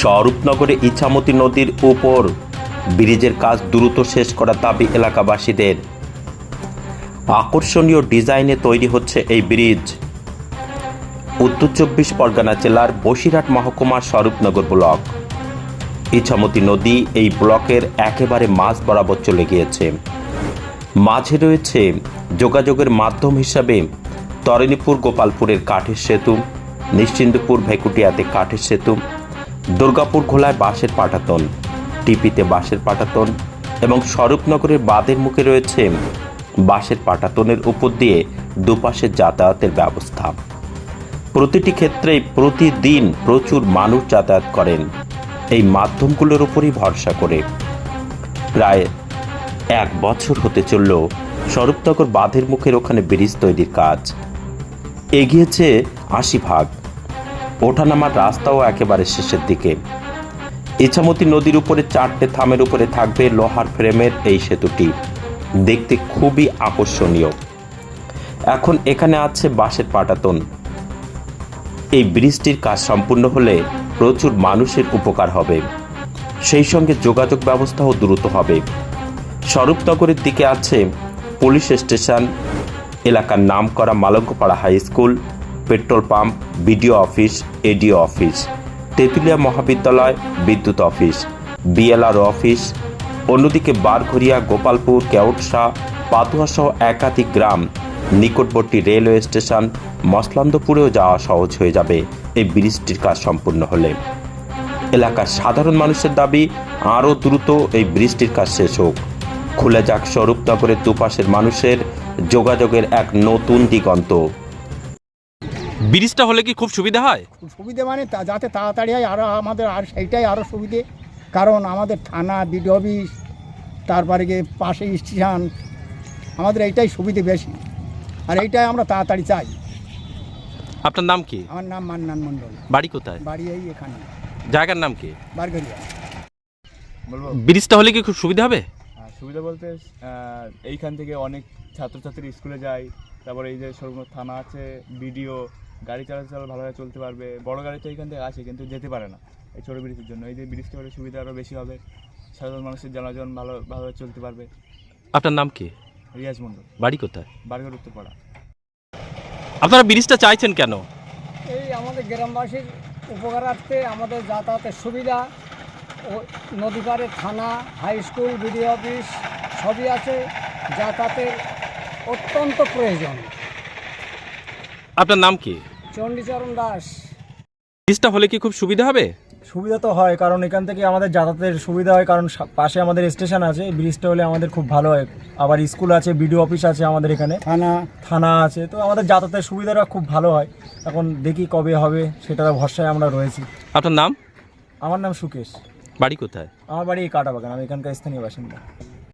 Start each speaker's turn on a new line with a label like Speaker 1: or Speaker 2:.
Speaker 1: স্বরূপনগরে ইছামতি নদীর উপর ব্রিজের কাজ দ্রুত শেষ করার দাবি এলাকাবাসীদের। আকর্ষণীয় ডিজাইনে তৈরি হচ্ছে এই ব্রিজ। উত্তর চব্বিশ পরগনা জেলার বসিরহাট মহকুমার স্বরূপনগর ব্লক। ইছামতি নদী এই ব্লকের একেবারে মাঝ বরাবর চলে গিয়েছে। মাঝে রয়েছে যোগাযোগের মাধ্যম হিসাবে তরিণীপুর গোপালপুরের কাঠের সেতু নিশ্চিন্দপুর ভেকুটিয়াতে কাঠের সেতু দুর্গাপুর ঘোলায় বাঁশের পাটাতন, টিপিতে বাঁশের পাটাতন এবং স্বরূপনগরের বাঁধের মুখে রয়েছে বাঁশের পাটাতনের উপর দিয়ে দুপাশে যাতায়াতের ব্যবস্থা। প্রতিটি ক্ষেত্রেই প্রতিদিন প্রচুর মানুষ যাতায়াত করেন। এই মাধ্যমগুলোর উপরই ভরসা করে। প্রায় এক বছর হতে চলল স্বরূপনগর বাঁধের মুখের ওখানে ব্রিজ তৈরির কাজ। এগিয়েছে আশি ভাগ ওঠানামার রাস্তাও একেবারে শেষের দিকে। ইছামতি নদীর উপরে চারটে থামের উপরে থাকবে লোহার ফ্রেমের এই সেতুটি। দেখতে খুবই আকর্ষণীয়। এখন এখানে আছে বাঁশের পাটাতন। এই ব্রিজটির কাজ সম্পূর্ণ হলে প্রচুর মানুষের উপকার হবে। সেই সঙ্গে যোগাযোগ ব্যবস্থাও দ্রুত হবে। স্বরূপনগরের দিকে আছে পুলিশ স্টেশন। এলাকার নাম করা Malankapara high school. Petrol pump, BDO office, ADO office, Tentulia মহাবিদ্যালয়, বিদ্যুৎ অফিস, বিএলআর অফিস, অন্যদিকে বারঘরিয়া গোপালপুর, কেওটসা পাতুয়া সহ একাধিক গ্রাম, নিকটবর্তী রেলওয়ে স্টেশন, মসলান্দপুরেও যাওয়া সহজ হয়ে যাবে। এই ব্রিজটির কাজ সম্পূর্ণ হলে। এলাকার সাধারণ মানুষের দাবি, আরও দ্রুত এই ব্রিজটির কাজ শেষ হোক। খুলে যাক স্বরূপনগরের দুপাশের মানুষের যোগাযোগের এক নতুন দিগন্ত।
Speaker 2: ব্রিজটা হলে কি খুব সুবিধা হয়?
Speaker 3: খুব সুবিধে মানে তা- যাতে তাড়াতাড়ি হয় আরও আমাদের আর সেইটাই আরও সুবিধে। কারণ আমাদের থানা বিডিও অফিস তারপরে গিয়ে পাশে স্টেশন আমাদের এইটাই সুবিধে বেশি। আর এইটাই আমরা তাড়াতাড়ি চাই।
Speaker 2: আপনার নাম কি?
Speaker 3: আমার নাম মান্নান মণ্ডল।
Speaker 2: বাড়ি কোথায়?
Speaker 3: বাড়ি এই এখানে।
Speaker 2: জায়গার নাম কি?
Speaker 3: বারগরিয়া
Speaker 4: বলব?
Speaker 2: ব্রিজটা হলে কি খুব সুবিধা হবে?
Speaker 4: আর সুবিধা বলতে আহ, এইখান থেকে অনেক ছাত্রছাত্রী স্কুলে যায়। তারপরে এই যে সরবত থানা আছে বিডিও গাড়ি চলাচল ভালোভাবে চলতে পারবে। বড় গাড়ি তো এইখান থেকে আসে কিন্তু যেতে পারে না এই ছোটো ব্রিজের জন্য। এই যে ব্রিজটা হলে সুবিধা আরও বেশি হবে। সাধারণ মানুষের জনজন ভালো ভালোভাবে চলতে পারবে।
Speaker 2: আপনার নাম কি?
Speaker 4: রিয়াজ মণ্ডল।
Speaker 2: বাড়ি কোথায়?
Speaker 4: বারগর উত্তরপাড়া।
Speaker 2: আপনারা ব্রিজটা চাইছেন কেন?
Speaker 3: এই আমাদের গ্রামবাসীর উপকারার্থে আমাদের যাতায়াতের সুবিধা ও নদী পাড়ে থানা হাই স্কুল বিডিও অফিস সবই আছে। যাতায়াতের অত্যন্ত প্রয়োজন।
Speaker 2: আপনার নাম কি?
Speaker 3: চণ্ডীচরণ দাস।
Speaker 2: ব্রিজটা হলে কি খুব সুবিধা হবে?
Speaker 5: সুবিধা তো হয় কারণ এখান থেকে আমাদের যাতায়াতের সুবিধা হয় কারণ সা- পাশে আমাদের স্টেশন আছে ব্রিজটা হলে আমাদের খুব ভালো হয়। আবার স্কুল আছে বিডিও অফিস আছে আমাদের এখানে।
Speaker 3: থানা।
Speaker 5: থানা আছে তো আমাদের যাতায়াতের সুবিধাটা খুব ভালো হয়। এখন দেখি কবে হবে সেটার ভরসায় আমরা রয়েছি।
Speaker 2: আপনার নাম?
Speaker 5: আমার নাম সুকেশ।
Speaker 2: বাড়ি কোথায়?
Speaker 5: আমার বাড়ি এই কাটাবাগান আমি এখানকার স্থানীয় বাসিন্দা।